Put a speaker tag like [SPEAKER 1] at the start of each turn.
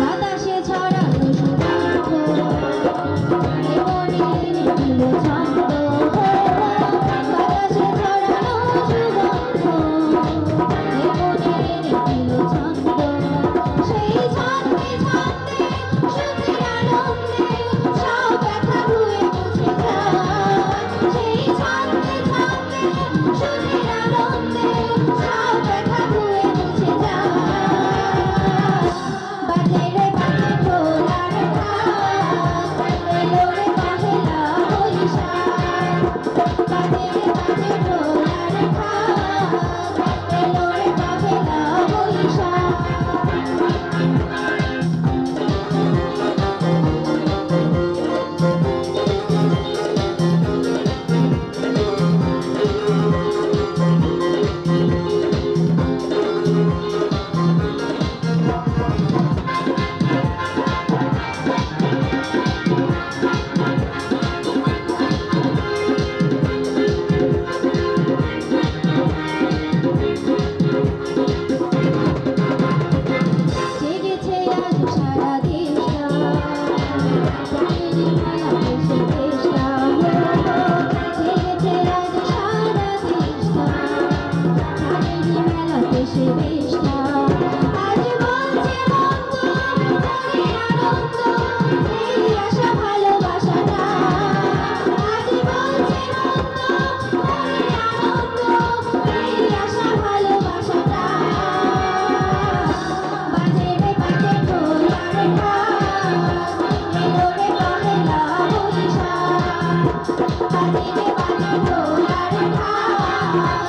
[SPEAKER 1] বাতাসে ছড়ানো সুগন্ধ মনে মনে নিল ছন্দ বাড়ি তোমার খাওয়া